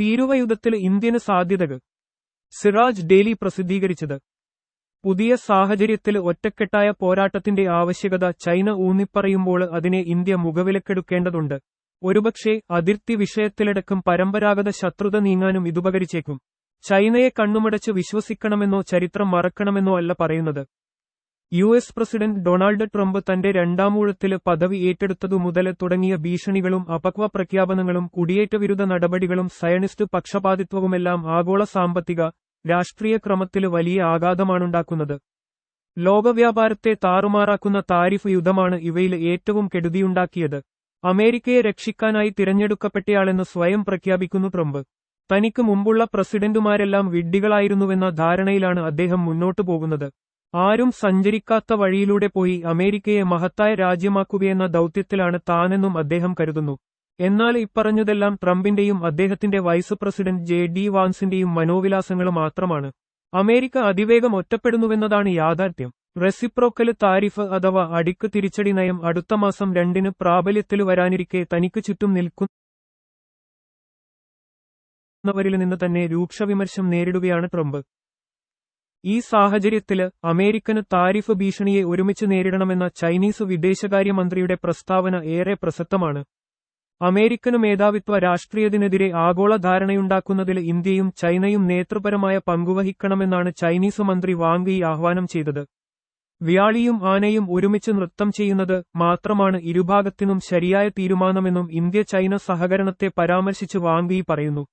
തീരുവയുദ്ധത്തിൽ Indian സാധ്യതകൾ. Siraj daily പ്രസിദ്ധീകരിച്ചത്. പുതിയ സാഹചര്യത്തിൽ ഒറ്റക്കെട്ടായ പോരാട്ടത്തിന്റെ ആവശ്യകത ചൈന ഊന്നിപ്പറയുമ്പോൾ അതിനെ ഇന്ത്യ മുഖവിലക്കെടുക്കേണ്ടതുണ്ട്. ഒരുപക്ഷെ അതിർത്തി വിഷയത്തിലടക്കം പരമ്പരാഗത ശത്രുത നീങ്ങാനും ഇതുപകരിച്ചേക്കും. ചൈനയെ കണ്ണുമടച്ച് വിശ്വസിക്കണമെന്നോ ചരിത്രം മറക്കണമെന്നോ അല്ല പറയുന്നത്. U S president Donald Trump തന്റെ രണ്ടാമൂഴത്തിൽ പദവി ഏറ്റെടുത്തതു മുതൽ തുടങ്ങിയ ഭീഷണികളും അപക്വ പ്രഖ്യാപനങ്ങളും കുടിയേറ്റ വിരുദ്ധ നടപടികളും സയനിസ്റ്റ് പക്ഷപാതിത്വവുമെല്ലാം ആഗോള സാമ്പത്തിക രാഷ്ട്രീയ ക്രമത്തിൽ വലിയ ആഘാതമാണുണ്ടാക്കുന്നത്. ലോകവ്യാപാരത്തെ താറുമാറാക്കുന്ന താരിഫ് യുദ്ധമാണ് ഇവയിൽ ഏറ്റവും കെടുതിയുണ്ടാക്കിയത്. അമേരിക്കയെ രക്ഷിക്കാനായി തിരഞ്ഞെടുക്കപ്പെട്ടയാളെന്ന് സ്വയം പ്രഖ്യാപിക്കുന്നു ട്രംപ്. തനിക്ക് മുമ്പുള്ള പ്രസിഡന്റുമാരെല്ലാം വിഡ്ഢികളായിരുന്നുവെന്ന ധാരണയിലാണ് അദ്ദേഹം മുന്നോട്ടു പോകുന്നത് ആരും സഞ്ചരിക്കാത്ത വഴിയിലൂടെ പോയി അമേരിക്കയെ മഹത്തായ രാജ്യമാക്കുകയെന്ന ദൌത്യത്തിലാണ് താനെന്നും അദ്ദേഹം കരുതുന്നു. എന്നാൽ ഇപ്പറഞ്ഞതെല്ലാം ട്രംപിന്റെയും അദ്ദേഹത്തിന്റെ വൈസ് പ്രസിഡന്റ് ജെ ഡി വാൻസിന്റെയും മനോവിലാസങ്ങൾ മാത്രമാണ്. അമേരിക്ക അതിവേഗം ഒറ്റപ്പെടുന്നുവെന്നതാണ് യാഥാർത്ഥ്യം. റെസിപ്രോക്കൽ താരിഫ് അഥവാ അടിക്ക് തിരിച്ചടി നയം അടുത്ത മാസം രണ്ടിന് പ്രാബല്യത്തിൽ വരാനിരിക്കെ തനിക്ക് ചുറ്റും നിൽക്കുന്നവരിൽ നിന്ന് തന്നെ രൂക്ഷ വിമർശം നേരിടുകയാണ് ട്രംപ്. ഈ സാഹചര്യത്തിൽ അമേരിക്കന് താരിഫ് ഭീഷണിയെ ഒരുമിച്ച് നേരിടണമെന്ന ചൈനീസ് വിദേശകാര്യമന്ത്രിയുടെ പ്രസ്താവന ഏറെ പ്രസക്തമാണ്. അമേരിക്കന് മേധാവിത്വ രാഷ്ട്രീയത്തിനെതിരെ ആഗോള ധാരണയുണ്ടാക്കുന്നതിൽ ഇന്ത്യയും ചൈനയും നേതൃപരമായ പങ്കുവഹിക്കണമെന്നാണ് ചൈനീസ് മന്ത്രി വാങ് യി ആഹ്വാനം ചെയ്തത്. വ്യാളിയും ആനയും ഒരുമിച്ച് നൃത്തം ചെയ്യുന്നത് മാത്രമാണ് ഇരുഭാഗത്തിനും ശരിയായ തീരുമാനമെന്നും ഇന്ത്യ ചൈന സഹകരണത്തെ പരാമർശിച്ച് വാങ് യി പറയുന്നു.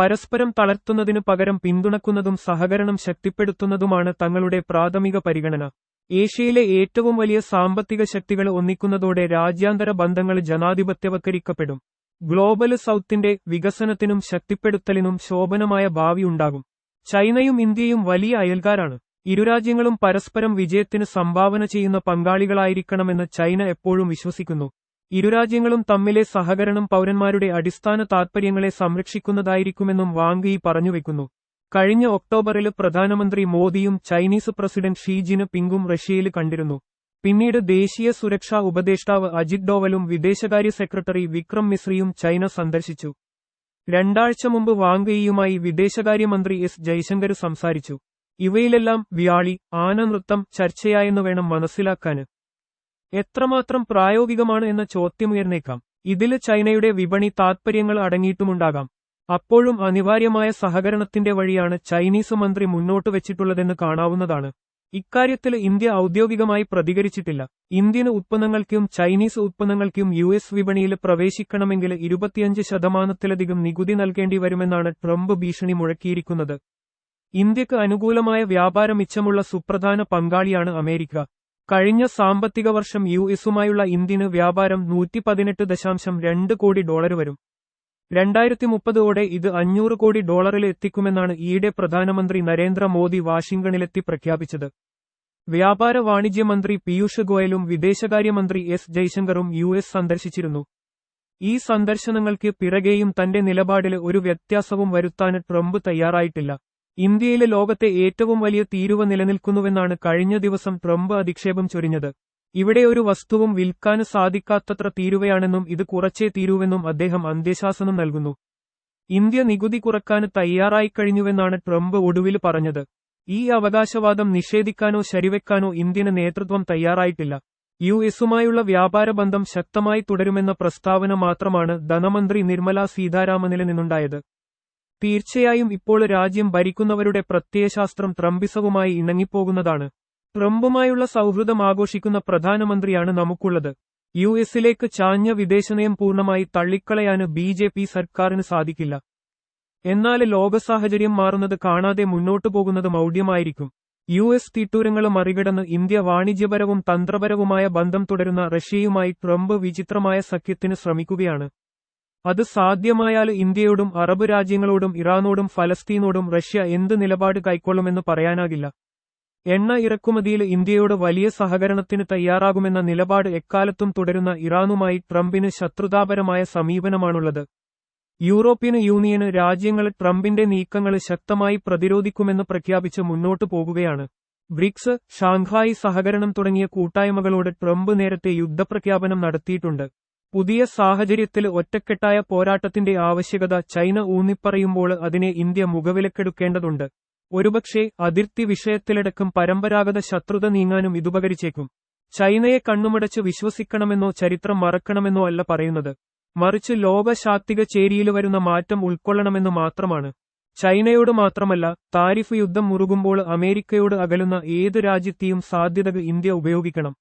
പരസ്പരം തളർത്തുന്നതിനു പകരം പിന്തുണക്കുന്നതും സഹകരണം ശക്തിപ്പെടുത്തുന്നതുമാണ് തങ്ങളുടെ പ്രാഥമിക പരിഗണന. ഏഷ്യയിലെ ഏറ്റവും വലിയ സാമ്പത്തിക ശക്തികൾ ഒന്നിക്കുന്നതോടെ രാജ്യാന്തര ബന്ധങ്ങൾ ജനാധിപത്യവത്കരിക്കപ്പെടും. ഗ്ലോബൽ സൗത്തിന്റെ വികസനത്തിനും ശക്തിപ്പെടുത്തലിനും ശോഭനമായ ഭാവി ഉണ്ടാകും. ചൈനയും ഇന്ത്യയും വലിയ അയൽക്കാരാണ്. ഇരുരാജ്യങ്ങളും പരസ്പരം വിജയത്തിന് സംഭാവന ചെയ്യുന്ന പങ്കാളികളായിരിക്കണമെന്ന് ചൈന എപ്പോഴും വിശ്വസിക്കുന്നു. ഇരുരാജ്യങ്ങളും തമ്മിലെ സഹകരണം പൌരന്മാരുടെ അടിസ്ഥാന താൽപ്പര്യങ്ങളെ സംരക്ഷിക്കുന്നതായിരിക്കുമെന്നും വാങ് യി പറഞ്ഞുവെക്കുന്നു. കഴിഞ്ഞ ഒക്ടോബറിൽ പ്രധാനമന്ത്രി മോദിയും ചൈനീസ് പ്രസിഡന്റ് ഷീ പിങ്ങും റഷ്യയിൽ കണ്ടിരുന്നു. പിന്നീട് ദേശീയ സുരക്ഷാ ഉപദേഷ്ടാവ് അജിത് ഡോവലും വിദേശകാര്യ സെക്രട്ടറി വിക്രം മിശ്രിയും ചൈന സന്ദർശിച്ചു. രണ്ടാഴ്ച മുമ്പ് വാങ് യിയുമായി വിദേശകാര്യമന്ത്രി എസ് ജയശങ്കർ സംസാരിച്ചു. ഇവയിലെല്ലാം വ്യാളി ആനനൃത്തം ചർച്ചയായെന്ന് വേണം മനസ്സിലാക്കാന് എത്രമാത്രം പ്രായോഗികമാണ് എന്ന ചോദ്യമുയർന്നേക്കാം. ഇതിൽ ചൈനയുടെ വിപണി താത്പര്യങ്ങൾ അടങ്ങിയിട്ടുമുണ്ടാകാം. അപ്പോഴും അനിവാര്യമായ സഹകരണത്തിന്റെ വഴിയാണ് ചൈനീസ് മന്ത്രി മുന്നോട്ട് വെച്ചിട്ടുള്ളതെന്ന് കാണാവുന്നതാണ്. ഇക്കാര്യത്തിൽ ഇന്ത്യ ഔദ്യോഗികമായി പ്രതികരിച്ചിട്ടില്ല. ഇന്ത്യൻ ഉത്പന്നങ്ങൾക്കും ചൈനീസ് ഉത്പന്നങ്ങൾക്കും യു എസ് വിപണിയിൽ പ്രവേശിക്കണമെങ്കിൽ ഇരുപത്തിയഞ്ച് ശതമാനത്തിലധികം നികുതി നൽകേണ്ടി വരുമെന്നാണ് ട്രംപ് ഭീഷണി മുഴക്കിയിരിക്കുന്നത്. ഇന്ത്യയ്ക്ക് അനുകൂലമായ വ്യാപാരമിച്ചമുള്ള സുപ്രധാന പങ്കാളിയാണ് അമേരിക്ക. കഴിഞ്ഞ സാമ്പത്തിക വർഷം യു എസുമായുള്ള ഇന്ത്യന് വ്യാപാരം നൂറ്റി പതിനെട്ട് ദശാംശം രണ്ട് കോടി ഡോളർ വരും. രണ്ടായിരത്തി മുപ്പതോടെ ഇത് അഞ്ഞൂറ് കോടി ഡോളറിൽ എത്തിക്കുമെന്നാണ് ഈയിടെ പ്രധാനമന്ത്രി നരേന്ദ്രമോദി വാഷിംഗ്ടണിലെത്തി പ്രഖ്യാപിച്ചത്. വ്യാപാര വാണിജ്യ മന്ത്രി പീയൂഷ് ഗോയലും വിദേശകാര്യമന്ത്രി എസ് ജയശങ്കറും യു എസ് സന്ദർശിച്ചിരുന്നു. ഈ സന്ദർശനങ്ങൾക്ക് പിറകെയും തന്റെ നിലപാടിൽ ഒരു വ്യത്യാസവും വരുത്താൻ ട്രംപ് തയ്യാറായിട്ടില്ല. ഇന്ത്യയിലെ ലോകത്തെ ഏറ്റവും വലിയ തീരുവ നിലനിൽക്കുന്നുവെന്നാണ് കഴിഞ്ഞ ദിവസം ട്രംപ് അധിക്ഷേപം ചൊരിഞ്ഞത്. ഇവിടെ ഒരു വസ്തുവും വിൽക്കാൻ സാധിക്കാത്തത്ര തീരുവയാണെന്നും ഇത് കുറച്ചേ തീരുവെന്നും അദ്ദേഹം അന്ത്യശാസനം നൽകുന്നു. ഇന്ത്യ നികുതി കുറയ്ക്കാൻ തയ്യാറായിക്കഴിഞ്ഞുവെന്നാണ് ട്രംപ് ഒടുവിൽ പറഞ്ഞത്. ഈ അവകാശവാദം നിഷേധിക്കാനോ ശരിവെക്കാനോ ഇന്ത്യന് നേതൃത്വം തയ്യാറായിട്ടില്ല. യു എസുമായുള്ള വ്യാപാര ബന്ധം ശക്തമായി തുടരുമെന്ന പ്രസ്താവന മാത്രമാണ് ധനമന്ത്രി നിർമ്മല സീതാരാമനിൽ നിന്നുണ്ടായത്. തീർച്ചയായും ഇപ്പോൾ രാജ്യം ഭരിക്കുന്നവരുടെ പ്രത്യയശാസ്ത്രം ട്രംപിസവുമായി ഇണങ്ങിപ്പോകുന്നതാണ്. ട്രംപുമായുള്ള സൗഹൃദം ആഘോഷിക്കുന്ന പ്രധാനമന്ത്രിയാണ് നമുക്കുള്ളത്. യു എസിലേക്ക് ചാഞ്ഞ വിദേശനയം പൂർണമായി തള്ളിക്കളയാന് ബി ജെ പി സർക്കാരിന് സാധിക്കില്ല. എന്നാൽ ലോകസാഹചര്യം മാറുന്നത് കാണാതെ മുന്നോട്ടു പോകുന്നത് മൗഢ്യമായിരിക്കും. യു എസ് തീട്ടൂരങ്ങൾ മറികടന്ന് ഇന്ത്യ വാണിജ്യപരവും തന്ത്രപരവുമായ ബന്ധം തുടരുന്ന റഷ്യയുമായി ട്രംപ് വിചിത്രമായ സഖ്യത്തിന് ശ്രമിക്കുകയാണ്. അത് സാധ്യമായാൽ ഇന്ത്യയോടും അറബ് രാജ്യങ്ങളോടും ഇറാനോടും ഫലസ്തീനോടും റഷ്യ എന്ത് നിലപാട് കൈക്കൊള്ളുമെന്ന് പറയാനാകില്ല. എണ്ണ ഇറക്കുമതിയിൽ ഇന്ത്യയോട് വലിയ സഹകരണത്തിന് തയ്യാറാകുമെന്ന നിലപാട് എക്കാലത്തും തുടരുന്ന ഇറാനുമായി ട്രംപിന് ശത്രുതാപരമായ സമീപനമാണുള്ളത്. യൂറോപ്യൻ യൂണിയന് രാജ്യങ്ങൾ ട്രംപിന്റെ നീക്കങ്ങൾ ശക്തമായി പ്രതിരോധിക്കുമെന്ന് പ്രഖ്യാപിച്ച് മുന്നോട്ടു പോകുകയാണ്. ബ്രിക്സ് ഷാങ്ഹായ് സഹകരണം തുടങ്ങിയ കൂട്ടായ്മകളോട് ട്രംപ് നേരത്തെ യുദ്ധപ്രഖ്യാപനം നടത്തിയിട്ടുണ്ട്. പുതിയ സാഹചര്യത്തിൽ ഒറ്റക്കെട്ടായ പോരാട്ടത്തിന്റെ ആവശ്യകത ചൈന ഊന്നിപ്പറയുമ്പോൾ അതിനെ ഇന്ത്യ മുഖവിലക്കെടുക്കേണ്ടതുണ്ട്. ഒരുപക്ഷെ അതിർത്തി വിഷയത്തിലടക്കം പരമ്പരാഗത ശത്രുത നീങ്ങാനും ഇതുപകരിച്ചേക്കും. ചൈനയെ കണ്ണുമടച്ച് വിശ്വസിക്കണമെന്നോ ചരിത്രം മറക്കണമെന്നോ അല്ല പറയുന്നത്. മറിച്ച് ലോകശാക്തിക ചേരിയിൽ വരുന്ന മാറ്റം ഉൾക്കൊള്ളണമെന്ന് മാത്രമാണ്. ചൈനയോട് മാത്രമല്ല താരിഫ് യുദ്ധം മുറുകുമ്പോൾ അമേരിക്കയോട് അകലുന്ന ഏത് രാജ്യത്തെയും സാധ്യതകൾ ഇന്ത്യ ഉപയോഗിക്കണം.